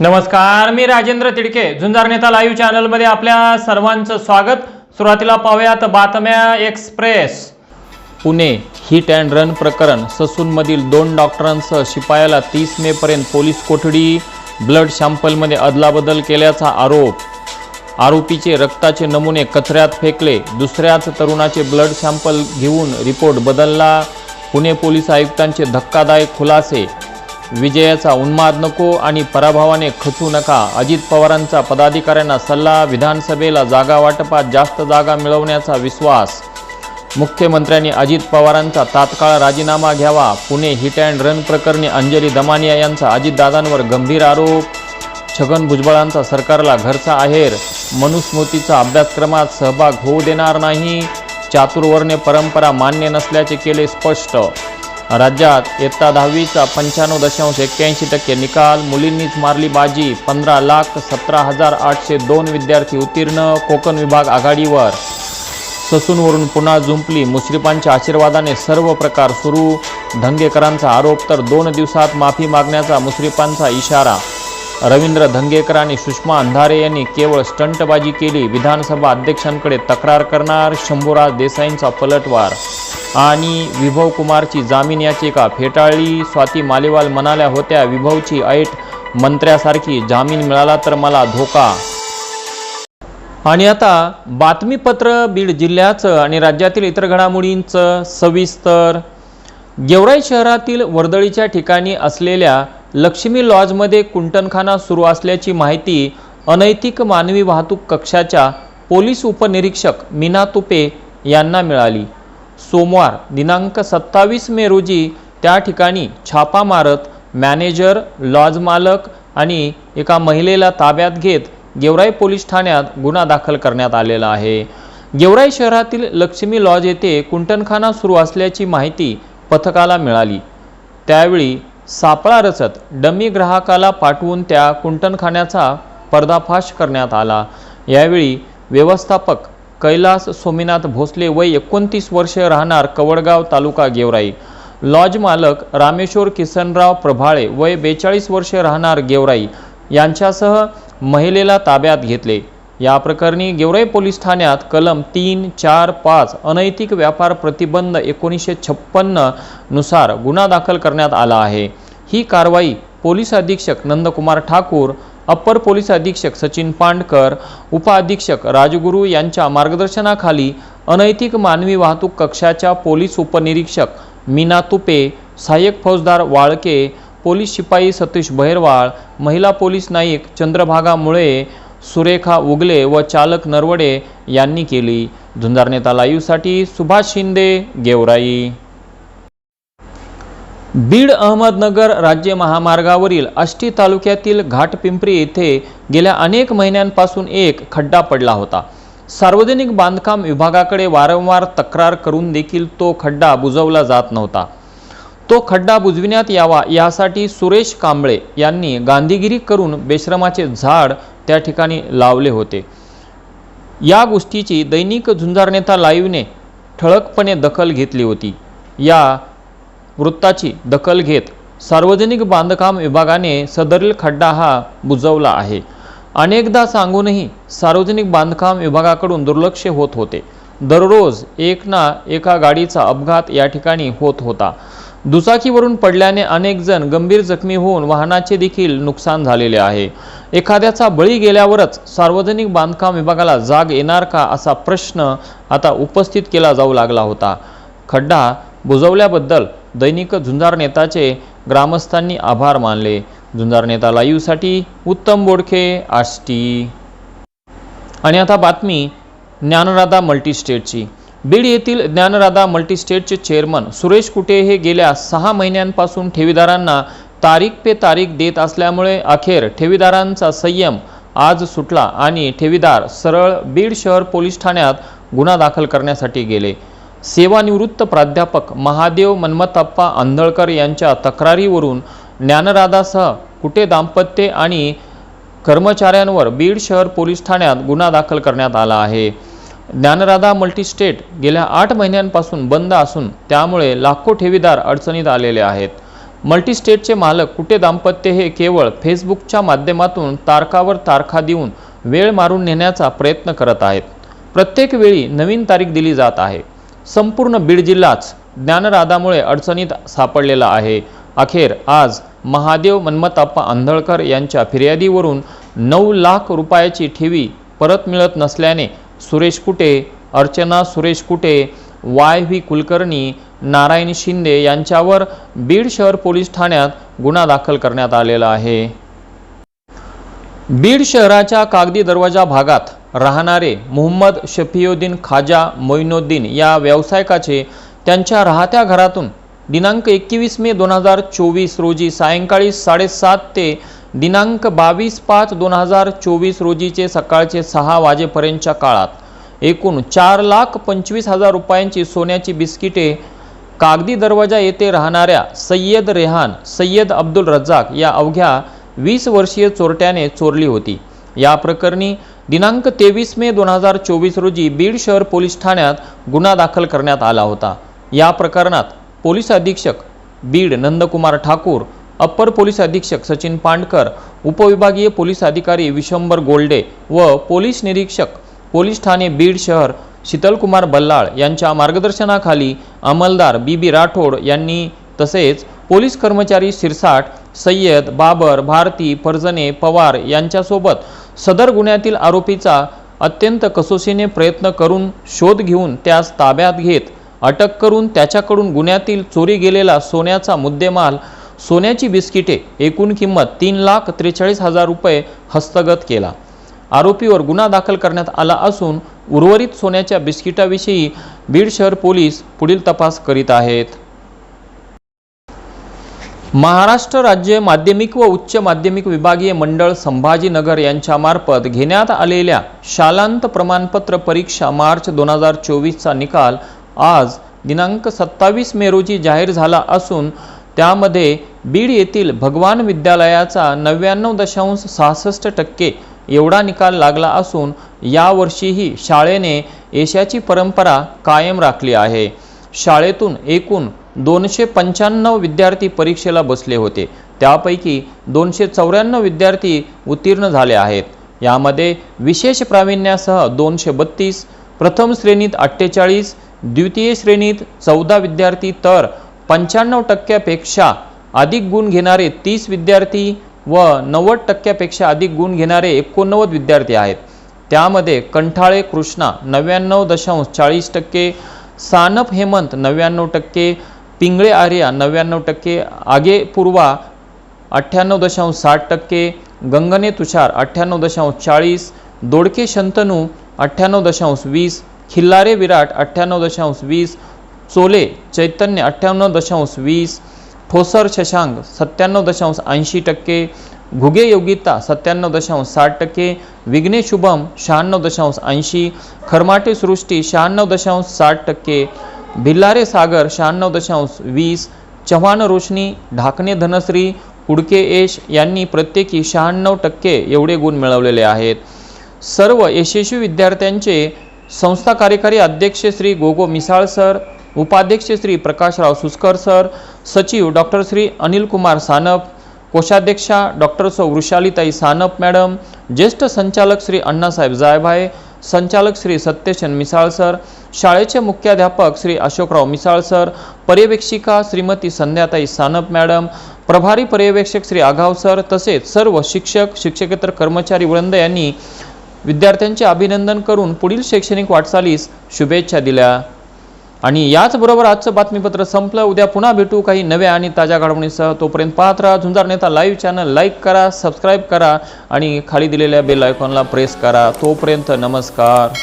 नमस्कार मी राजेंद्र तिडके. झुंजार नेता लाईव्ह चॅनलमध्ये आपल्या सर्वांचं स्वागत. सुरुवातीला पाहूयात बातम्या express. Pune hit and run प्रकरण. ससूनमधील दोन डॉक्टरांसह शिपायाला तीस मेपर्यंत पोलीस कोठडी ब्लड सॅम्पलमध्ये अदलाबदल केल्याचा आरोप. आरोपीचे रक्ताचे नमुने कचऱ्यात फेकले. दुसऱ्याच तरुणाचे ब्लड सॅम्पल घेऊन रिपोर्ट बदलला. पुणे पोलीस आयुक्तांचे धक्कादायक खुलासे. विजयाचा उन्माद नको आणि पराभवाने खचू नका. अजित पवारांचा पदाधिकाऱ्यांना सल्ला विधानसभेला जागा वाटपात जास्त जागा मिळवण्याचा विश्वास. मुख्यमंत्र्यांनी अजित पवारांचा तात्काळ राजीनामा घ्यावा. पुणे हिट अँड रन प्रकरणी अंजली दमानिया यांचा अजितदादांवर गंभीर आरोप. छगन भुजबळांचा सरकारला घरचा आहेर. मनुस्मृतीचा अभ्यासक्रमात सहभाग होऊ देणार नाही. चातुर्वर्ण्य परंपरा मान्य नसल्याचे केले स्पष्ट राज्यात इयत्ता दहावीचा पंच्याण्णव दशांश एक्क्याऐंशी टक्के निकाल मुलींनीच मारली बाजी पंधरा लाख सतरा हजार आठशे दोन विद्यार्थी उत्तीर्ण कोकण विभाग आघाडीवर. ससूनवरून पुन्हा जुंपली मुश्रीफांच्या आशीर्वादाने सर्व प्रकार सुरू. धंगेकरांचा आरोप तर दोन दिवसात माफी मागण्याचा मुश्रीफांचा इशारा. रवींद्र धंगेकर आणि सुषमा अंधारे यांनी केवळ स्टंटबाजी केली विधानसभा अध्यक्षांकडे तक्रार करणार शंभूराज देसाईंचा पलटवार आणि विभव कुमारची जामीन याचिका फेटाळली. स्वाती मालेवाल म्हणाल्या होत्या विभवची ऐट मंत्र्यासारखी जामीन मिळाला तर मला धोका. आणि आता बातमीपत्र बीड जिल्ह्याचं आणि राज्यातील इतर घडामोडींचं सविस्तर. गेवराई शहरातील वर्दळीच्या ठिकाणी असलेल्या लक्ष्मी लॉजमध्ये कुंटणखाना सुरू असल्याची माहिती अनैतिक मानवी वाहतूक कक्षाच्या पोलीस उपनिरीक्षक मीना तुपे यांना मिळाली. सोमवार दिनांक सत्तावीस मे रोजी त्या ठिकाणी छापा मारत मॅनेजर लॉज मालक आणि एका महिलेला ताब्यात घेत गेवराई पोलीस ठाण्यात गुन्हा दाखल करण्यात आलेला आहे. गेवराई शहरातील लक्ष्मी लॉज येथे कुंटणखाना सुरू असल्याची माहिती पथकाला मिळाली. त्यावेळी सापळा रचत डमी ग्राहकाला पाठवून त्या कुंटणखान्याचा पर्दाफाश करण्यात आला. यावेळी व्यवस्थापक कैलास सोमीनाथ भोसले वय एकोणतीस वर्ष राहणार कवडगाव तालुका गेवराई. लॉज मालक रामेश्वर किसनराव प्रभाळे वय बेचाळीस वर्ष राहणार गेवराई यांच्यासह महिलेला ताब्यात घेतले. या प्रकरणी गेवराई पोलीस ठाण्यात कलम तीन चार पाच अनैतिक व्यापार प्रतिबंध एकोणीसशे छप्पन्ननुसार गुन्हा दाखल करण्यात आला आहे. ही कारवाई पोलीस अधीक्षक नंदकुमार ठाकूर अप्पर पोलीस अधीक्षक सचिन पांडकर उपअधीक्षक राजगुरू यांच्या मार्गदर्शनाखाली अनैतिक मानवी वाहतूक कक्षाच्या पोलीस उपनिरीक्षक मीना तुपे सहाय्यक फौजदार वाळके पोलीस शिपाई सतीश बहिरवाळ महिला पोलीस नाईक चंद्रभागा मुळे सुरेखा उगले व चालक नरवडे यांनी केली. झुंजार नेता लाईव्हसाठी सुभाष शिंदे गेवराई. बीड अहमदनगर राज्य महामार्गावरील आष्टी तालुक्यातील घाटपिंपरी येथे गेल्या अनेक महिन्यांपासून एक खड्डा पडला होता. सार्वजनिक बांधकाम विभागाकडे वारंवार तक्रार करून देखील तो खड्डा बुजवला जात नव्हता. तो खड्डा बुजविण्यात यावा यासाठी सुरेश कांबळे यांनी गांधीगिरी करून बेश्रमाचे झाड त्या ठिकाणी लावले होते. या गोष्टीची दैनिक झुंजार नेता लाईव्हने ठळकपणे दखल घेतली होती. या वृत्ताची दखल घेत सार्वजनिक बांधकाम विभागाने सदरील खड्डा हा बुजवला आहे. अनेकदा सांगूनही सार्वजनिक बांधकाम विभागाकडून दुर्लक्ष होत होते. दररोज एक ना एका गाडीचा अपघात या ठिकाणी होत होता. दुचाकीवरून पडल्याने अनेक जण गंभीर जखमी होऊन वाहनाचे देखील नुकसान झालेले आहे. एखाद्याचा बळी गेल्यावरच सार्वजनिक बांधकाम विभागाला जाग येणार का असा प्रश्न आता उपस्थित केला जाऊ लागला होता. खड्डा बुजवल्याबद्दल दैनिक झुंजार नेताचे ग्रामस्थांनी आभार मानले. झुंजार नेता लाईव्हसाठी उत्तम बोडखे आष्टी. आणि आता बातमी ज्ञानराधा मल्टीस्टेटची. बीड येथील ज्ञानराधा मल्टीस्टेटचे चेअरमन सुरेश कुटे हे गेल्या सहा महिन्यांपासून ठेवीदारांना तारीख पे तारीख देत असल्यामुळे अखेर ठेवीदारांचा संयम आज सुटला आणि ठेवीदार सरळ बीड शहर पोलीस ठाण्यात गुन्हा दाखल करण्यासाठी गेले. सेवानिवृत्त प्राध्यापक महादेव मन्मथप्पा आंधळकर यांच्या तक्रारीवरून ज्ञानराधासह कुटे दाम्पत्य आणि कर्मचाऱ्यांवर बीड शहर पोलीस ठाण्यात गुन्हा दाखल करण्यात आला आहे. ज्ञानराधा मल्टीस्टेट गेल्या आठ महिन्यांपासून बंद असून त्यामुळे लाखो ठेवीदार अडचणीत आलेले आहेत. मल्टीस्टेटचे मालक कुटे दाम्पत्य हे केवळ फेसबुकच्या माध्यमातून तारकावर तारखा देऊन वेळ मारून नेण्याचा प्रयत्न करत आहेत. प्रत्येक वेळी नवीन तारीख दिली जात आहे. संपूर्ण बीड जिल्हाच ज्ञानराधामुळे अडचणीत सापडलेला आहे. अखेर आज महादेव मन्मताप्पा आंधळकर यांच्या फिर्यादीवरून नऊ लाख रुपयाची ठेवी परत मिळत नसल्याने सुरेश कुटे अर्चना सुरेश कुटे वाय व्ही कुलकर्णी नारायण शिंदे यांच्यावर बीड शहर पोलीस ठाण्यात गुन्हा दाखल करण्यात आलेला आहे. बीड शहराच्या कागदी दरवाजा भागात राहणारे मोहम्मद शफियुद्दीन खाजा मोईनुद्दीन या व्यावसायिकाचे त्यांच्या राहत्या घरातून दिनांक एकवीस मे दोन हजार चोवीस रोजी सायंकाळी साडेसात ते दिनांक बावीस पाच दोन हजार चोवीस रोजीचे सकाळचे सहा वाजेपर्यंतच्या काळात एकूण चार लाख पंचवीस हजार रुपयांची सोन्याची बिस्किटे कागदी दरवाजा येथे राहणाऱ्या सय्यद रेहान सय्यद अब्दुल रज्जाक या अवघ्या वीस वर्षीय चोरट्याने चोरली होती. या प्रकरणी दिनांक तेवीस मे दोन हजार चोवीस रोजी बीड शहर पोलीस ठाण्यात गुन्हा दाखल करण्यात आला होता. या प्रकरणात पोलीस अधीक्षक बीड नंदकुमार ठाकूर अप्पर पोलीस अधीक्षक सचिन पांडकर उपविभागीय पोलीस अधिकारी विशंबर गोल्डे व पोलीस निरीक्षक पोलीस ठाणे बीड शहर शीतलकुमार बल्लाळ यांच्या मार्गदर्शनाखाली अंमलदार बी बी राठोड यांनी तसेच पोलीस कर्मचारी शिरसाट सय्यद बाबर भारती फरजने पवार यांच्यासोबत सदर गुन्ह्यातील आरोपीचा अत्यंत कसोशीने प्रयत्न करून शोध घेऊन त्यास ताब्यात घेत अटक करून त्याच्याकडून गुन्ह्यातील चोरी गेलेला सोन्याचा मुद्देमाल सोन्याची बिस्किटे एकूण किंमत तीन लाख त्रेचाळीस हजार रुपये हस्तगत केला. आरोपीवर गुन्हा दाखल करण्यात आला असून उर्वरित सोन्याच्या बिस्किटाविषयी बीड शहर पोलीस पुढील तपास करीत आहेत. महाराष्ट्र राज्य माध्यमिक व उच्च माध्यमिक विभागीय मंडळ संभाजीनगर यांच्यामार्फत घेण्यात आलेल्या शालांत प्रमाणपत्र परीक्षा मार्च दोन हजार चोवीसचा निकाल आज दिनांक सत्तावीस मे रोजी जाहीर झाला असून त्यामध्ये बीड येथील भगवान विद्यालयाचा नव्याण्णव दशांश सहासष्ट टक्के एवढा निकाल लागला असून यावर्षीही शाळेने यशाची परंपरा कायम राखली आहे. शाळेतून एकूण दोनशे पंच्याण्णव विद्यार्थी परीक्षेला बसले होते. त्यापैकी दोनशे चौऱ्याण्णव विद्यार्थी उत्तीर्ण झाले आहेत. यामध्ये विशेष प्रावीण्यासह दोनशे बत्तीस प्रथम श्रेणीत अठ्ठेचाळीस द्वितीय श्रेणीत चौदा विद्यार्थी तर पंच्याण्णव टक्क्यापेक्षा अधिक गुण घेणारे तीस विद्यार्थी व नव्वद टक्क्यापेक्षा अधिक गुण घेणारे एकोणनव्वद विद्यार्थी आहेत. त्यामध्ये कंठाळे कृष्णा नव्याण्णव दशांश चाळीस टक्के सानप हेमंत नव्याण्णव टक्के पिंगळे आर्या नव्याण्णव टक्के आगे पूर्वा अठ्ठ्याण्णव दशांश साठ टक्के गंगने तुषार अठ्ठ्याण्णव दशांश चाळीस दोडके शंतनू अठ्ठ्याण्णव दशांश वीस खिल्लारे विराट अठ्ठ्याण्णव दशांश वीस चोले चैतन्य अठ्ठ्याण्णव दशांश वीस ठोसर शशांक सत्त्याण्णव दशांश ऐंशी टक्के घुगे योगिता सत्त्याण्णव दशांश साठ टक्के विघ्नेशुभम शहाण्णव दशांश ऐंशी खरमाटे सृष्टी शहाण्णव दशांश साठ टक्के भिल्लारे सागर शहाण्णव दशांश वीस चव्हाण रोशनी ढाकणे धनश्री हुडके यश यांनी प्रत्येकी शहाण्णव टक्के एवढे गुण मिळवलेले आहेत. सर्व यशस्वी विद्यार्थ्यांचे संस्था कार्यकारी अध्यक्ष श्री गोगो मिसाळ सर उपाध्यक्ष श्री प्रकाशराव सुस्कर सर सचिव डॉक्टर श्री अनिल कुमार सानप कोषाध्यक्षा डॉक्टर सौ वृषालीताई सानप मॅडम ज्येष्ठ संचालक श्री अण्णासाहेब जायभाय संचालक श्री सत्यशन मिसाळ सर शाळेचे मुख्याध्यापक श्री अशोकराव मिसाळ सर पर्यवेक्षिका श्रीमती संध्याताई सानप मॅडम प्रभारी पर्यवेक्षक श्री आघाव सर तसेच सर्व शिक्षक शिक्षकेतर कर्मचारी वृंद यांनी विद्यार्थ्यांचे अभिनंदन करून पुढील शैक्षणिक वाटचालीस शुभेच्छा दिल्या. आणि याचबरोबर आजचं बातमीपत्र संपलं. उद्या पुन्हा भेटू काही नव्या आणि ताज्या घडवणीसह तोपर्यंत पाहत राहा. Zunjar Neta live channel like करा सबस्क्राईब करा आणि खाली दिलेल्या बेल आयकॉनला प्रेस करा. तोपर्यंत नमस्कार.